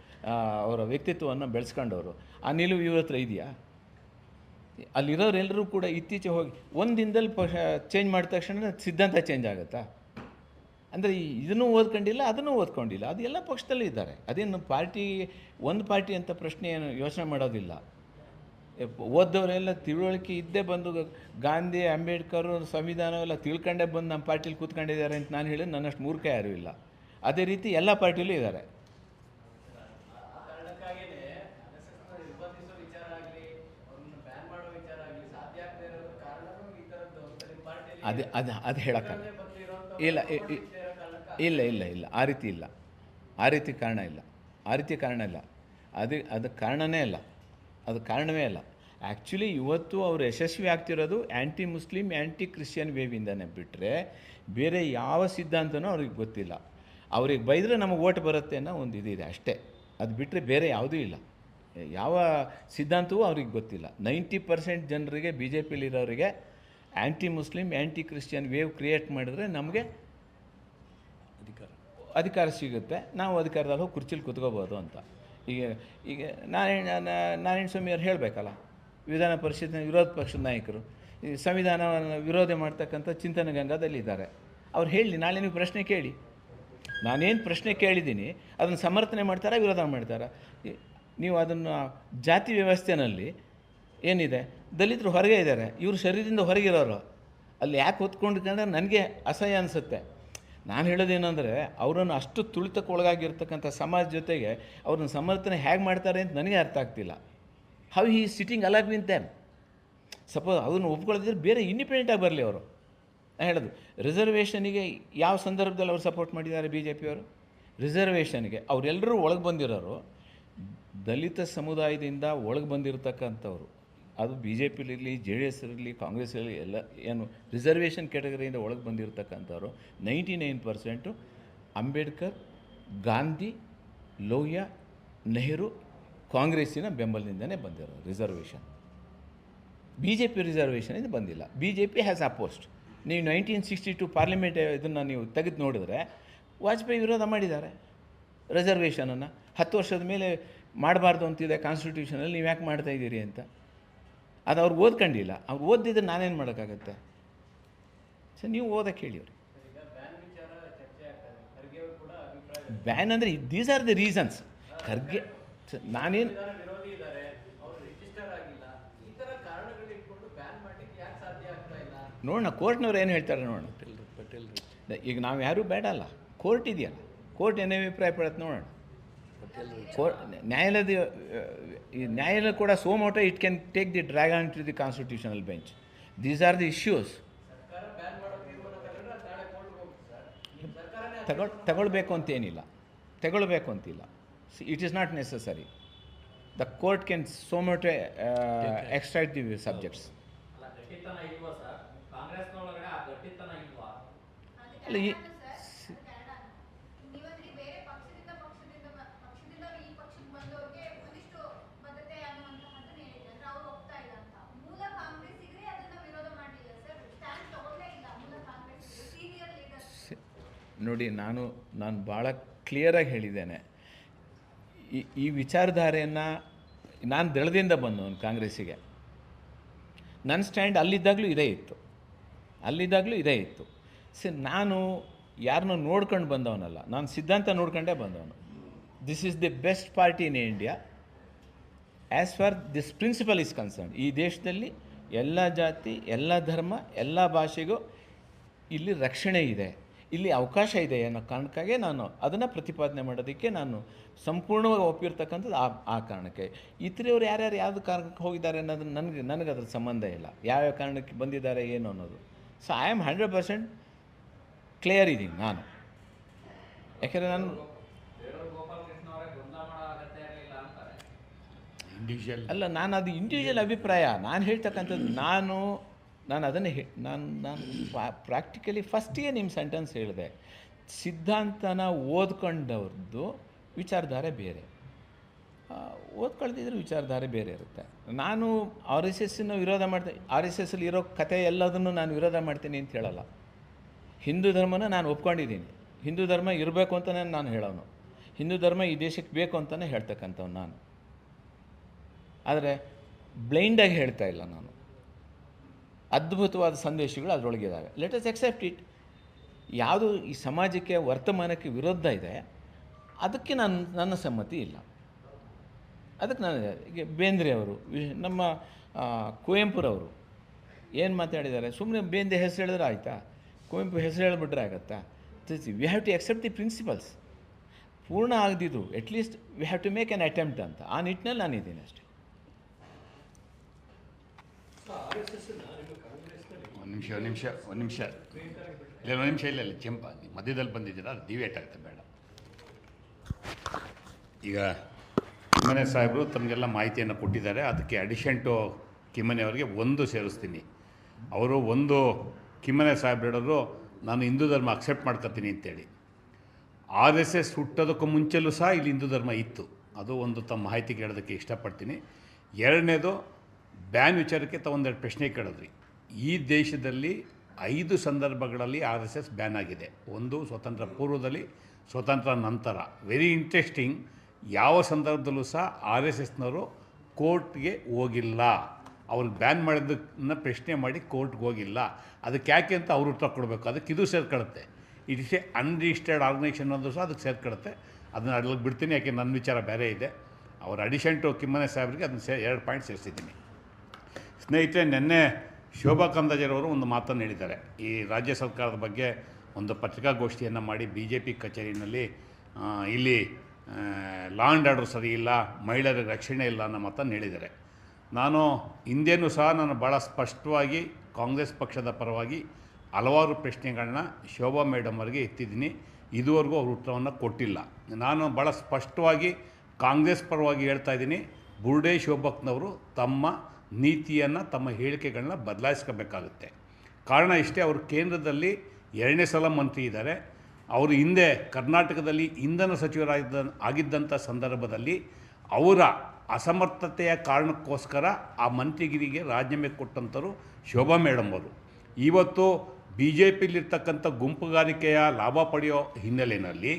ಅವರ ವ್ಯಕ್ತಿತ್ವವನ್ನು ಬೆಳೆಸ್ಕೊಂಡವರು. ಆ ನಿಲುವು ಇವ್ರ ಹತ್ರ ಇದೆಯಾ? ಅಲ್ಲಿರೋರೆಲ್ಲರೂ ಕೂಡ ಇತ್ತೀಚೆಗೆ ಹೋಗಿ ಒಂದು ದಿನದಲ್ಲಿ ಚೇಂಜ್ ಮಾಡಿದ ತಕ್ಷಣ ಸಿದ್ಧಾಂತ ಚೇಂಜ್ ಆಗುತ್ತಾ? ಅಂದರೆ ಇದನ್ನು ಓದ್ಕೊಂಡಿಲ್ಲ, ಅದನ್ನು ಓದ್ಕೊಂಡಿಲ್ಲ. ಅದು ಎಲ್ಲ ಪಕ್ಷದಲ್ಲೂ ಇದ್ದಾರೆ. ಅದೇನು ಪಾರ್ಟಿ, ಒಂದು ಪಾರ್ಟಿ ಅಂತ ಪ್ರಶ್ನೆ ಏನು ಯೋಚನೆ ಮಾಡೋದಿಲ್ಲ. ಓದ್ದವರೆಲ್ಲ ತಿಳುವಳಿಕೆ ಇದ್ದೇ ಬಂದು ಗಾಂಧಿ, ಅಂಬೇಡ್ಕರ್ ಸಂವಿಧಾನವೆಲ್ಲ ತಿಳ್ಕೊಂಡೇ ಬಂದು ನಮ್ಮ ಪಾರ್ಟಿಲಿ ಕೂತ್ಕೊಂಡಿದ್ದಾರೆ ಅಂತ ನಾನು ಹೇಳಿದ್ರೆ ನನ್ನಷ್ಟು ಮೂರ್ಖ ಯಾರೂ ಇಲ್ಲ. ಅದೇ ರೀತಿ ಎಲ್ಲ ಪಾರ್ಟಿಲೂ ಇದ್ದಾರೆ. ಅದು ಅದು ಅದು ಹೇಳೋಕ್ಕಾಗಲ್ಲ ಇಲ್ಲ ಇಲ್ಲ ಇಲ್ಲ ಇಲ್ಲ. ಆ ರೀತಿ ಇಲ್ಲ. ಆ ರೀತಿ ಕಾರಣ ಇಲ್ಲ. ಆ ರೀತಿ ಕಾರಣ ಇಲ್ಲ. ಅದು ಅದು ಕಾರಣನೇ ಇಲ್ಲ. ಅದು ಕಾರಣವೇ ಇಲ್ಲ. ಆ್ಯಕ್ಚುಲಿ ಇವತ್ತು ಅವರು ಯಶಸ್ವಿ ಆಗ್ತಿರೋದು ಆ್ಯಂಟಿ ಮುಸ್ಲಿಮ್ ಆ್ಯಂಟಿ ಕ್ರಿಶ್ಚಿಯನ್ ವೇವಿಂದನೇ ಬಿಟ್ಟರೆ ಬೇರೆ ಯಾವ ಸಿದ್ಧಾಂತನೂ ಅವ್ರಿಗೆ ಗೊತ್ತಿಲ್ಲ. ಅವ್ರಿಗೆ ಬೈದರೆ ನಮಗೆ ಓಟ್ ಬರುತ್ತೆ ಅನ್ನೋ ಒಂದು ಇದಿದೆ ಅಷ್ಟೇ. ಅದು ಬಿಟ್ಟರೆ ಬೇರೆ ಯಾವುದೂ ಇಲ್ಲ. ಯಾವ ಸಿದ್ಧಾಂತವೂ ಅವ್ರಿಗೆ ಗೊತ್ತಿಲ್ಲ. ನೈಂಟಿ ಪರ್ಸೆಂಟ್ ಜನರಿಗೆ B J ಪಿಲಿರೋರಿಗೆ anti Muslim anti Christian wave create ಮಾಡಿದ್ರೆ ನಮಗೆ ಅಧಿಕಾರ. ಅಧಿಕಾರ ಸಿಗುತ್ತೆ. ನಾವು ಅಧಿಕಾರದಲ್ಲಿ ಹೋಗಿ ಕುರ್ಚಿಲಿ ಕುತ್ಕೋಬೋದು ಅಂತ. ಈಗ ಈಗ ನಾರಾಯಣ ನಾರಾಯಣ ಸ್ವಾಮಿ ಅವ್ರು ಹೇಳಬೇಕಲ್ಲ ವಿಧಾನ ಪರಿಷತ್ತಿನ ವಿರೋಧ ಪಕ್ಷದ ನಾಯಕರು ಈ ಸಂವಿಧಾನವನ್ನು ವಿರೋಧ ಮಾಡ್ತಕ್ಕಂಥ ಚಿಂತನ ಗಂಗಾದಲ್ಲಿದ್ದಾರೆ ಅವ್ರು ಹೇಳಿ ನಾಳೆ ನೀವು ಪ್ರಶ್ನೆ ಕೇಳಿ. ನಾನೇನು ಪ್ರಶ್ನೆ ಕೇಳಿದ್ದೀನಿ ಅದನ್ನು ಸಮರ್ಥನೆ ಮಾಡ್ತಾರಾ ವಿರೋಧ ಮಾಡ್ತಾರಾ? ನೀವು ಅದನ್ನು ಜಾತಿ ವ್ಯವಸ್ಥೆನಲ್ಲಿ ಏನಿದೆ? ದಲಿತರು ಹೊರಗೆ ಇದ್ದಾರೆ. ಇವರು ಶರೀರದಿಂದ ಹೊರಗಿರೋರು. ಅಲ್ಲಿ ಯಾಕೆ ಹೊತ್ಕೊಂಡ್ಕೊಂಡ್ರೆ ನನಗೆ ಅಸಹ್ಯ ಅನಿಸುತ್ತೆ. ನಾನು ಹೇಳೋದೇನೆಂದರೆ ಅವರನ್ನು ಅಷ್ಟು ತುಳಿತಕ್ಕೊಳಗಾಗಿರ್ತಕ್ಕಂಥ ಸಮಾಜ ಜೊತೆಗೆ ಅವ್ರನ್ನ ಸಮರ್ಥನೆ ಹೇಗೆ ಮಾಡ್ತಾರೆ ಅಂತ ನನಗೆ ಅರ್ಥ ಆಗ್ತಿಲ್ಲ. How he sitting along them suppose ಅದನ್ನು ಒಪ್ಕೊಳ್ಳೋದಿದ್ರೆ ಬೇರೆ ಇಂಡಿಪೆಂಡೆಂಟಾಗಿ ಬರಲಿ ಅವರು. ನಾನು ಹೇಳೋದು ರಿಸರ್ವೇಷನಿಗೆ ಯಾವ ಸಂದರ್ಭದಲ್ಲಿ ಅವರು ಸಪೋರ್ಟ್ ಮಾಡಿದ್ದಾರೆ ಬಿ ಜೆ ಪಿಯವರು ರಿಸರ್ವೇಷನ್ಗೆ ಅವರೆಲ್ಲರೂ ಒಳಗೆ ಬಂದಿರೋರು. ದಲಿತ ಸಮುದಾಯದಿಂದ ಒಳಗೆ ಬಂದಿರತಕ್ಕಂಥವ್ರು. ಅದು ಬಿ ಜೆ ಪಿಲಿರಲಿ ಜೆ ಡಿ ಎಸ್ ಇರಲಿ ಕಾಂಗ್ರೆಸ್ ಇರಲಿ ಎಲ್ಲ ಏನು ರಿಸರ್ವೇಷನ್ ಕ್ಯಾಟಗರಿಯಿಂದ ಒಳಗೆ ಬಂದಿರತಕ್ಕಂಥವ್ರು ninety nine percent Ambedkar, Gandhi, Lohia, Nehru ಕಾಂಗ್ರೆಸ್ಸಿನ ಬೆಂಬಲದಿಂದನೇ ಬಂದಿರೋ reservation. B J P reservation ಇದು ಬಂದಿಲ್ಲ. B J P has opposed ನೀವು ನೈನ್ಟೀನ್ ಸಿಕ್ಸ್ಟಿ ಟು ಪಾರ್ಲಿಮೆಂಟ್ ಇದನ್ನು ನೀವು ತೆಗೆದು ನೋಡಿದ್ರೆ ವಾಜಪೇಯಿ ವಿರೋಧ ಮಾಡಿದ್ದಾರೆ ರಿಸರ್ವೇಷನನ್ನು. ಹತ್ತು ವರ್ಷದ ಮೇಲೆ ಮಾಡಬಾರ್ದು ಅಂತಿದೆ ಕಾನ್ಸ್ಟಿಟ್ಯೂಷನಲ್ಲಿ, ನೀವು ಯಾಕೆ ಮಾಡ್ತಾ ಇದ್ದೀರಿ ಅಂತ. ಅದು ಅವ್ರು ಓದ್ಕೊಂಡಿಲ್ಲ. ಅವ್ರು ಓದಿದ್ರೆ ನಾನೇನು ಮಾಡೋಕ್ಕಾಗತ್ತೆ? ಸರ್ ನೀವು ಓದಕ್ಕೆ ಹೇಳಿ ಅವ್ರಿಗೆ. ಬ್ಯಾನ್ ಅಂದರೆ these are the reasons Kharge ನಾನೇನು ನೋಡೋಣ ಕೋರ್ಟ್ನವ್ರು ಏನು ಹೇಳ್ತಾರೆ ನೋಡೋಣ ಈಗ ನಾವು ಯಾರೂ ಬೇಡ ಅಲ್ಲ ಕೋರ್ಟ್ ಇದೆಯಲ್ಲ. ಕೋರ್ಟ್ ಏನೇ ಅಭಿಪ್ರಾಯ ಪಡತ್ತೆ ನೋಡೋಣ ನ್ಯಾಯಾಲಯದ ಈ ನ್ಯಾಯಾಲಯ ಕೂಡ suo motu it can take the dragon to the constitutional bench. These are the issues ತಗೊಳ್ ತಗೊಳ್ಬೇಕು ಅಂತೇನಿಲ್ಲ ತಗೊಳ್ಬೇಕು ಅಂತಿಲ್ಲ it is not necessary the court can suo motu extract the subjects ಅಲ್ಲ ಗಟ್ಟಿತನ ಇಲ್ವಾ ಸರ್ ಕಾಂಗ್ರೆಸ್ನೊಳಗಡೆ ಆ ಗಟ್ಟಿತನ ಇಲ್ವಾ ಅಲ್ಲ ಈ ನೀವಂದ್ರೆ ಬೇರೆ ಪಕ್ಷದಿಂದ ಪಕ್ಷದಿಂದ ಬ- ಪಕ್ಷದಿಂದ ಈ ಪಕ್ಷಕ್ಕೆ ಬಂದವ್ರಿಗೆ ಒಂದಿಷ್ಟು ಬದ್ಧತೆ ಅನ್ನುವಂತಹದ್ದನ್ನ ಹೇಳಿದ್ರೆ ಅಂದ್ರೆ ಅವ್ರು ಹೋಗ್ತಾ ಇಲ್ಲ ಅಂತ ಮೂಲ ಕಾಂಗ್ರೆಸ್ಸಿಗರೇ ಅದನ್ನ ವಿರೋಧ ಮಾಡಲಿಲ್ಲ ಸರ್ ಸ್ಟ್ಯಾಂಡ್ ತಗೊಳ್ಳೇ ಇಲ್ಲ ಮೂಲ ಕಾಂಗ್ರೆಸ್ ಸೀನಿಯರ್ ಲೀಡರ್ಸ್ ನೋಡಿ ನಾನು ನಾನು ಭಾಳ ಕ್ಲಿಯರಾಗಿ ಹೇಳಿದ್ದೇನೆ. ಈ ಈ ವಿಚಾರಧಾರೆಯನ್ನು ನಾನು ದಳದಿಂದ ಬಂದವನು ಕಾಂಗ್ರೆಸ್ಸಿಗೆ. ನನ್ನ ಸ್ಟ್ಯಾಂಡ್ ಅಲ್ಲಿದ್ದಾಗಲೂ ಇದೇ ಇತ್ತು. ಅಲ್ಲಿದ್ದಾಗಲೂ ಇದೇ ಇತ್ತು. ಸರ್ ನಾನು ಯಾರನ್ನೂ ನೋಡ್ಕೊಂಡು ಬಂದವನಲ್ಲ, ನಾನು ಸಿದ್ಧಾಂತ ನೋಡ್ಕೊಂಡೇ ಬಂದವನು. This is the best party in India as far this principle is concern ಈ ದೇಶದಲ್ಲಿ ಎಲ್ಲ ಜಾತಿ, ಎಲ್ಲ ಧರ್ಮ, ಎಲ್ಲ ಭಾಷೆಗೂ ಇಲ್ಲಿ ರಕ್ಷಣೆ ಇದೆ. ಇಲ್ಲಿ ಅವಕಾಶ ಇದೆ ಅನ್ನೋ ಕಾರಣಕ್ಕಾಗಿ ನಾನು ಅದನ್ನು ಪ್ರತಿಪಾದನೆ ಮಾಡೋದಕ್ಕೆ ನಾನು ಸಂಪೂರ್ಣವಾಗಿ ಒಪ್ಪಿರ್ತಕ್ಕಂಥದ್ದು ಆ ಆ ಕಾರಣಕ್ಕೆ. ಇತರೆಯವರು ಯಾರ್ಯಾರು ಯಾವುದು ಕಾರಣಕ್ಕೆ ಹೋಗಿದ್ದಾರೆ ಅನ್ನೋದು ನನಗೆ ನನಗೆ ಅದ್ರ ಸಂಬಂಧ ಇಲ್ಲ. ಯಾವ್ಯಾವ ಕಾರಣಕ್ಕೆ ಬಂದಿದ್ದಾರೆ ಏನು ಅನ್ನೋದು. So I am hundred percent clear ಇದ್ದೀನಿ ನಾನು. ಯಾಕೆಂದರೆ ನಾನು ಅಲ್ಲ ನಾನು ಅದು ಇಂಡಿವಿಜುವಲ್ ಅಭಿಪ್ರಾಯ. ನಾನು ಹೇಳ್ತಕ್ಕಂಥದ್ದು ನಾನು ನಾನು ಅದನ್ನೇ ನಾನು ನಾನು ಪ್ರಾಕ್ಟಿಕಲಿ ಫಸ್ಟಿಗೆ ನಿಮ್ಮ ಸೆಂಟೆನ್ಸ್ ಹೇಳಿದೆ. ಸಿದ್ಧಾಂತನ ಓದ್ಕೊಂಡವ್ರದ್ದು ವಿಚಾರಧಾರೆ ಬೇರೆ. ಓದ್ಕೊಳ್ತಿದ್ರೆ ವಿಚಾರಧಾರೆ ಬೇರೆ ಇರುತ್ತೆ. ನಾನು ಆರ್ ಎಸ್ ಎಸ್ಸಿನ ವಿರೋಧ ಮಾಡ್ತೆ ಆರ್ ಎಸ್ ಎಸ್ಸಲ್ಲಿ ಇರೋ ಕತೆ ಎಲ್ಲದನ್ನು ನಾನು ವಿರೋಧ ಮಾಡ್ತೀನಿ ಅಂತ ಹೇಳಲ್ಲ. ಹಿಂದೂ ಧರ್ಮನ ನಾನು ಒಪ್ಕೊಂಡಿದ್ದೀನಿ. ಹಿಂದೂ ಧರ್ಮ ಇರಬೇಕು ಅಂತಲೇ ನಾನು ಹೇಳೋನು. ಹಿಂದೂ ಧರ್ಮ ಈ ದೇಶಕ್ಕೆ ಬೇಕು ಅಂತಲೇ ಹೇಳ್ತಕ್ಕಂಥವ್ನು ನಾನು. ಆದರೆ ಬ್ಲೈಂಡಾಗಿ ಹೇಳ್ತಾ ಇಲ್ಲ ನಾನು. ಅದ್ಭುತವಾದ ಸಂದೇಶಗಳು ಅದರೊಳಗಿದ್ದಾವೆ ಲೆಟ್ ಅಸ್ ಎಕ್ಸೆಪ್ಟ್ ಇಟ್ ಯಾವುದು ಈ ಸಮಾಜಕ್ಕೆ ವರ್ತಮಾನಕ್ಕೆ ವಿರುದ್ಧ ಇದೆ, ಅದಕ್ಕೆ ನಾನು, ನನ್ನ ಸಮ್ಮತಿ ಇಲ್ಲ. ಅದಕ್ಕೆ ನಾನು ಈಗ ಬೇಂದ್ರೆ ಅವರು ನಮ್ಮ ಕುವೆಂಪುರವರು ಏನು ಮಾತಾಡಿದ್ದಾರೆ? ಸುಮ್ಮನೆ ಬೇಂದ್ರೆ ಹೆಸರು ಹೇಳಿದ್ರೆ ಆಯಿತಾ? ಕುವೆಂಪು ಹೆಸರು ಹೇಳಿಬಿಟ್ರೆ ಆಗತ್ತಾ? We have to accept the principles ಪೂರ್ಣ ಆಗದಿದ್ದು at least we have to make an attempt ಅಂತ. ಆ ನಿಟ್ಟಿನಲ್ಲಿ ನಾನಿದ್ದೀನಿ ಅಷ್ಟೇ. ಒಂದು ನಿಮಿಷ ಒಂದು ನಿಮಿಷ ಒಂದು ನಿಮಿಷ. ಇಲ್ಲ, ಒಂದು ನಿಮಿಷ, ಇಲ್ಲ ಇಲ್ಲ ಮಧ್ಯದಲ್ಲಿ ಬಂದಿದ್ದೀರಾ? ಅದು ಡಿವೇಟ್ ಆಗ್ತದೆ, ಬೇಡ. ಈಗ ಕಿಮ್ಮನೆ ಸಾಹೇಬರು ತಮಗೆಲ್ಲ ಮಾಹಿತಿಯನ್ನು ಕೊಟ್ಟಿದ್ದಾರೆ. ಅದಕ್ಕೆ ಅಡಿಷನ್ ಟು ಕಿಮ್ಮನೆ ಅವರಿಗೆ ಒಂದು ಸೇರಿಸ್ತೀನಿ. ಅವರು ಒಂದು ಕಿಮ್ಮನೆ ಸಾಹೇಬ್ರು ಹೇಳೋರು ನಾನು ಹಿಂದೂ ಧರ್ಮ ಅಕ್ಸೆಪ್ಟ್ ಮಾಡ್ಕೊತೀನಿ ಅಂತೇಳಿ. ಆರ್ ಎಸ್ ಎಸ್ ಹುಟ್ಟೋದಕ್ಕೂ ಮುಂಚೆಲೂ ಸಹ ಇಲ್ಲಿ ಹಿಂದೂ ಧರ್ಮ ಇತ್ತು. ಅದು ಒಂದು ತಮ್ಮ ಮಾಹಿತಿ ಕೇಳೋದಕ್ಕೆ ಇಷ್ಟಪಡ್ತೀನಿ. ಎರಡನೇದು ಬ್ಯಾನ್ ವಿಚಾರಕ್ಕೆ ತಾವೊಂದೆರಡು ಪ್ರಶ್ನೆ ಕೇಳಿದ್ರಿ. ಈ ದೇಶದಲ್ಲಿ ಐದು ಸಂದರ್ಭಗಳಲ್ಲಿ ಆರ್ ಎಸ್ ಎಸ್ ಬ್ಯಾನ್ ಆಗಿದೆ. ಒಂದು ಸ್ವತಂತ್ರ ಪೂರ್ವದಲ್ಲಿ, ಸ್ವತಂತ್ರ ನಂತರ. ವೆರಿ ಇಂಟ್ರೆಸ್ಟಿಂಗ್ ಯಾವ ಸಂದರ್ಭದಲ್ಲೂ ಸಹ ಆರ್ ಎಸ್ ಎಸ್ನವರು ಕೋರ್ಟ್ಗೆ ಹೋಗಿಲ್ಲ. ಅವ್ರು ಬ್ಯಾನ್ ಮಾಡಿದ್ದನ್ನ ಪ್ರಶ್ನೆ ಮಾಡಿ ಕೋರ್ಟ್ಗೆ ಹೋಗಿಲ್ಲ. ಅದಕ್ಕೆ ಯಾಕೆ ಅಂತ ಅವರು ಉತ್ತರ ಕೊಡಬೇಕು. ಅದಕ್ಕೆ ಇದು ಸೇರ್ಕೊಳ್ಳುತ್ತೆ. It is a unregistered organisation ಅಂದರೂ ಸಹ ಅದಕ್ಕೆ ಸೇರ್ಕೊಳ್ಳುತ್ತೆ. ಅದನ್ನು ಅದ್ರಲ್ಲಿ ಬಿಡ್ತೀನಿ, ಯಾಕೆ ನನ್ನ ವಿಚಾರ ಬೇರೆ ಇದೆ. ಅವರ ಅಡಿಷನ್ ಟು ಕಿಮ್ಮನೆ ಸಾಹೇಬ್ರಿಗೆ ಅದನ್ನು ಸೇ, ಎರಡು ಪಾಯಿಂಟ್ ಸೇರಿಸಿದ್ದೀನಿ. ಸ್ನೇಹಿತರೆ, ನಿನ್ನೆ ಶೋಭಾ ಕಂದಾಜರವರು ಒಂದು ಮಾತನ್ನು ಹೇಳಿದ್ದಾರೆ. ಈ ರಾಜ್ಯ ಸರ್ಕಾರದ ಬಗ್ಗೆ ಒಂದು ಪತ್ರಿಕಾಗೋಷ್ಠಿಯನ್ನು ಮಾಡಿ ಬಿ ಜೆ ಪಿ ಕಚೇರಿಯಲ್ಲಿ ಇಲ್ಲಿ ಲಾ ಆ್ಯಂಡ್ ಆರ್ಡರ್ ಸರಿ ಇಲ್ಲ ಮಹಿಳೆಯರಿಗೆ ರಕ್ಷಣೆ ಇಲ್ಲ ಅನ್ನೋ ಮಾತನ್ನು ಹೇಳಿದ್ದಾರೆ. ನಾನು ಹಿಂದೇನು ಸಹ ನಾನು ಭಾಳ ಸ್ಪಷ್ಟವಾಗಿ ಕಾಂಗ್ರೆಸ್ ಪಕ್ಷದ ಪರವಾಗಿ ಹಲವಾರು ಪ್ರಶ್ನೆಗಳನ್ನ ಶೋಭಾ ಮೇಡಮ್ ಅವರಿಗೆ ಎತ್ತಿದ್ದೀನಿ. ಇದುವರೆಗೂ ಅವರು ಉತ್ತರವನ್ನು ಕೊಟ್ಟಿಲ್ಲ. ನಾನು ಭಾಳ ಸ್ಪಷ್ಟವಾಗಿ ಕಾಂಗ್ರೆಸ್ ಪರವಾಗಿ ಹೇಳ್ತಾ ಇದ್ದೀನಿ. ಬುರ್ಡೆ ಶೋಭಕ್ನವರು ತಮ್ಮ ನೀತಿಯನ್ನು ತಮ್ಮ ಹೇಳಿಕೆಗಳನ್ನ ಬದಲಾಯಿಸ್ಕೋಬೇಕಾಗುತ್ತೆ. ಕಾರಣ ಇಷ್ಟೇ, ಅವರು ಕೇಂದ್ರದಲ್ಲಿ ಎರಡನೇ ಸಲ ಮಂತ್ರಿ ಇದ್ದಾರೆ. ಅವರು ಹಿಂದೆ ಕರ್ನಾಟಕದಲ್ಲಿ ಇಂಧನ ಸಚಿವರಾಗಿದ್ದ ಆಗಿದ್ದಂಥ ಸಂದರ್ಭದಲ್ಲಿ ಅವರ ಅಸಮರ್ಥತೆಯ ಕಾರಣಕ್ಕೋಸ್ಕರ ಆ ಮಂತ್ರಿಗಿರಿಗೆ ರಾಜೀನಾಮೆ ಕೊಟ್ಟಂಥವ್ರು ಶೋಭಾ ಮೇಡಮ್ ಅವರು. ಇವತ್ತು ಬಿ ಜೆ ಪಿಲಿರ್ತಕ್ಕಂಥ ಗುಂಪುಗಾರಿಕೆಯ ಲಾಭ ಪಡೆಯೋ ಹಿನ್ನೆಲೆಯಲ್ಲಿ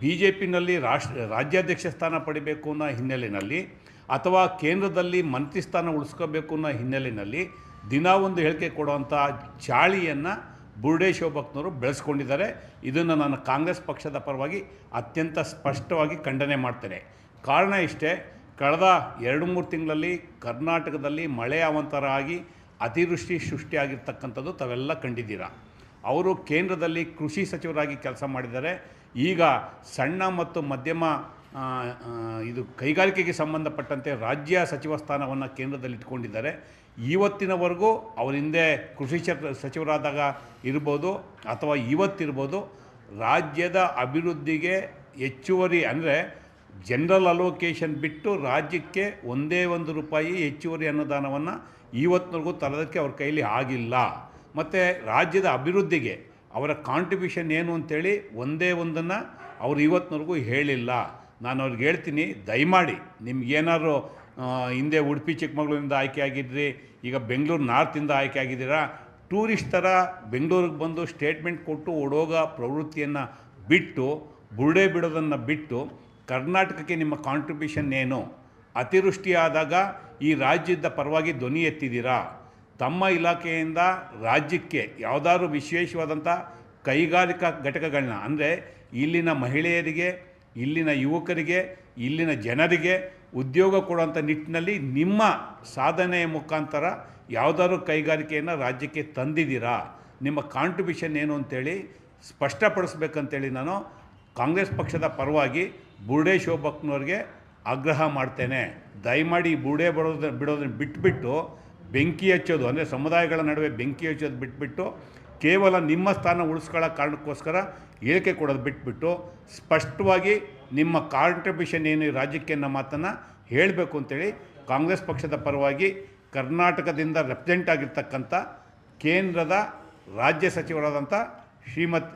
ಬಿ ಜೆ ಪಿನಲ್ಲಿ ರಾಷ್ಟ್ರ, ರಾಜ್ಯಾಧ್ಯಕ್ಷ ಸ್ಥಾನ ಪಡಿಬೇಕು ಅನ್ನೋ ಹಿನ್ನೆಲೆಯಲ್ಲಿ ಅಥವಾ ಕೇಂದ್ರದಲ್ಲಿ ಮಂತ್ರಿ ಸ್ಥಾನ ಉಳಿಸ್ಕೋಬೇಕು ಅನ್ನೋ ಹಿನ್ನೆಲೆಯಲ್ಲಿ ದಿನ ಒಂದು ಹೇಳಿಕೆ ಕೊಡುವಂಥ ಚಾಳಿಯನ್ನು ಬುರ್ಡೆ ಶಿವಭಕ್ತನವರು ಬೆಳೆಸ್ಕೊಂಡಿದ್ದಾರೆ. ಇದನ್ನು ನಾನು ಕಾಂಗ್ರೆಸ್ ಪಕ್ಷದ ಪರವಾಗಿ ಅತ್ಯಂತ ಸ್ಪಷ್ಟವಾಗಿ ಖಂಡನೆ ಮಾಡ್ತೇನೆ. ಕಾರಣ ಇಷ್ಟೇ, ಕಳೆದ ಎರಡು ಮೂರು ತಿಂಗಳಲ್ಲಿ ಕರ್ನಾಟಕದಲ್ಲಿ ಮಳೆ ಅವಂತರ ಆಗಿ ಅತಿವೃಷ್ಟಿ ಸೃಷ್ಟಿಯಾಗಿರ್ತಕ್ಕಂಥದ್ದು ತಾವೆಲ್ಲ ಕಂಡಿದ್ದೀರಾ? ಅವರು ಕೇಂದ್ರದಲ್ಲಿ ಕೃಷಿ ಸಚಿವರಾಗಿ ಕೆಲಸ ಮಾಡಿದ್ದಾರೆ. ಈಗ ಸಣ್ಣ ಮತ್ತು ಮಧ್ಯಮ ಇದು ಕೈಗಾರಿಕೆಗೆ ಸಂಬಂಧಪಟ್ಟಂತೆ ರಾಜ್ಯ ಸಚಿವ ಸ್ಥಾನವನ್ನು ಕೇಂದ್ರದಲ್ಲಿ ಇಟ್ಕೊಂಡಿದ್ದಾರೆ ಇವತ್ತಿನವರೆಗೂ ಅವರ ಹಿಂದೆ ಕೃಷಿ ಸಚಿವರಾದಾಗ ಇರ್ಬೋದು ಅಥವಾ ಇವತ್ತಿರ್ಬೋದು ರಾಜ್ಯದ ಅಭಿವೃದ್ಧಿಗೆ ಹೆಚ್ಚುವರಿ ಅಂದರೆ ಜನರಲ್ ಅಲೋಕೇಶನ್ ಬಿಟ್ಟು ರಾಜ್ಯಕ್ಕೆ ಒಂದೇ ಒಂದು ರೂಪಾಯಿ ಹೆಚ್ಚುವರಿ ಅನುದಾನವನ್ನು ಇವತ್ತಿನವರೆಗೂ ತರೋದಕ್ಕೆ ಅವ್ರ ಕೈಲಿ ಆಗಿಲ್ಲ. ಮತ್ತು ರಾಜ್ಯದ ಅಭಿವೃದ್ಧಿಗೆ ಅವರ ಕಾಂಟ್ರಿಬ್ಯೂಷನ್ ಏನು ಅಂತೇಳಿ ಒಂದೇ ಒಂದನ್ನು ಅವರು ಇವತ್ತಿನವರೆಗೂ ಹೇಳಿಲ್ಲ. ನಾನು ಅವ್ರಿಗೆ ಹೇಳ್ತೀನಿ, ದಯಮಾಡಿ ನಿಮ್ಗೇನಾದ್ರು ಹಿಂದೆ ಉಡುಪಿ ಚಿಕ್ಕಮಗಳೂರಿಂದ ಆಯ್ಕೆ ಆಗಿದ್ರಿ, ಈಗ ಬೆಂಗಳೂರು ನಾರ್ತಿಂದ ಆಯ್ಕೆ ಆಗಿದ್ದೀರಾ ಟೂರಿಸ್ಟ್ ಥರ ಬೆಂಗಳೂರಿಗೆ ಬಂದು ಸ್ಟೇಟ್ಮೆಂಟ್ ಕೊಟ್ಟು ಓಡೋಗ ಪ್ರವೃತ್ತಿಯನ್ನು ಬಿಟ್ಟು, ಬುರುಡೆ ಬಿಡೋದನ್ನು ಬಿಟ್ಟು, ಕರ್ನಾಟಕಕ್ಕೆ ನಿಮ್ಮ ಕಾಂಟ್ರಿಬ್ಯೂಷನ್ ಏನು? ಅತಿವೃಷ್ಟಿಯಾದಾಗ ಈ ರಾಜ್ಯದ ಪರವಾಗಿ ಧ್ವನಿ ಎತ್ತಿದ್ದೀರಾ? ತಮ್ಮ ಇಲಾಖೆಯಿಂದ ರಾಜ್ಯಕ್ಕೆ ಯಾವುದಾದ್ರೂ ವಿಶೇಷವಾದಂಥ ಕೈಗಾರಿಕಾ ಘಟಕಗಳನ್ನ, ಅಂದರೆ ಇಲ್ಲಿನ ಮಹಿಳೆಯರಿಗೆ ಇಲ್ಲಿನ ಯುವಕರಿಗೆ, ಇಲ್ಲಿನ ಜನರಿಗೆ ಉದ್ಯೋಗ ಕೊಡುವಂಥ ನಿಟ್ಟಿನಲ್ಲಿ ನಿಮ್ಮ ಸಾಧನೆಯ ಮುಖಾಂತರ ಯಾವುದಾದ್ರೂ ಕೈಗಾರಿಕೆಯನ್ನು ರಾಜ್ಯಕ್ಕೆ ತಂದಿದ್ದೀರಾ? ನಿಮ್ಮ ಕಾಂಟ್ರಿಬ್ಯೂಷನ್ ಏನು ಅಂತೇಳಿ ಸ್ಪಷ್ಟಪಡಿಸ್ಬೇಕಂತೇಳಿ ನಾನು ಕಾಂಗ್ರೆಸ್ ಪಕ್ಷದ ಪರವಾಗಿ ಬುರ್ಡೆ ಶೋಭಕ್ನವ್ರಿಗೆ ಆಗ್ರಹ ಮಾಡ್ತೇನೆ. ದಯಮಾಡಿ ಬುರ್ಡೆ ಬರೋದ್ರ ಬಿಡೋದನ್ನ ಬಿಟ್ಬಿಟ್ಟು ಬೆಂಕಿ ಹಚ್ಚೋದು, ಅಂದರೆ ಸಮುದಾಯಗಳ ನಡುವೆ ಬೆಂಕಿ ಹಚ್ಚೋದು ಬಿಟ್ಬಿಟ್ಟು ಕೇವಲ ನಿಮ್ಮ ಸ್ಥಾನ ಉಳಿಸ್ಕೊಳ್ಳೋ ಕಾರಣಕ್ಕೋಸ್ಕರ ಹೇಳಿಕೆ ಕೊಡೋದು ಬಿಟ್ಬಿಟ್ಟು ಸ್ಪಷ್ಟವಾಗಿ ನಿಮ್ಮ ಕಾಂಟ್ರಿಬ್ಯೂಷನ್ ಏನು ರಾಜ್ಯಕ್ಕೆ ಅನ್ನೋ ಮಾತನ್ನು ಹೇಳಬೇಕು ಅಂತೇಳಿ ಕಾಂಗ್ರೆಸ್ ಪಕ್ಷದ ಪರವಾಗಿ ಕರ್ನಾಟಕದಿಂದ ರೆಪ್ರೆಸೆಂಟ್ ಆಗಿರ್ತಕ್ಕಂಥ ಕೇಂದ್ರದ ರಾಜ್ಯ ಸಚಿವರಾದಂಥ ಶ್ರೀಮತ್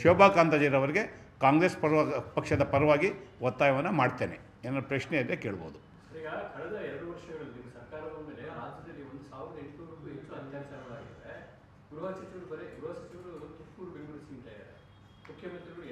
ಶೋಭಾ ಕಾಂತಾಜಿರವರಿಗೆ ಕಾಂಗ್ರೆಸ್ ಪರವ, ಪಕ್ಷದ ಪರವಾಗಿ ಒತ್ತಾಯವನ್ನು ಮಾಡ್ತೇನೆ. ಏನಾದ್ರು ಪ್ರಶ್ನೆ ಇದ್ದರೆ ಕೇಳ್ಬೋದು ಈಗ ಕಳೆದ ಎರಡು ವರ್ಷಗಳಲ್ಲಿ ನಿಮ್ಮ ಸರ್ಕಾರದ ಮೇಲೆ ರಾಜ್ಯದಲ್ಲಿ ಒಂದು ಸಾವಿರದ ಎಂಟುನೂರಕ್ಕೂ ಹೆಚ್ಚು ಅತ್ಯಾಚಾರಗಳಾಗಿವೆ ಗೃಹ ಸಚಿವರು ಬರೀ ಗೃಹ ಸಚಿವರು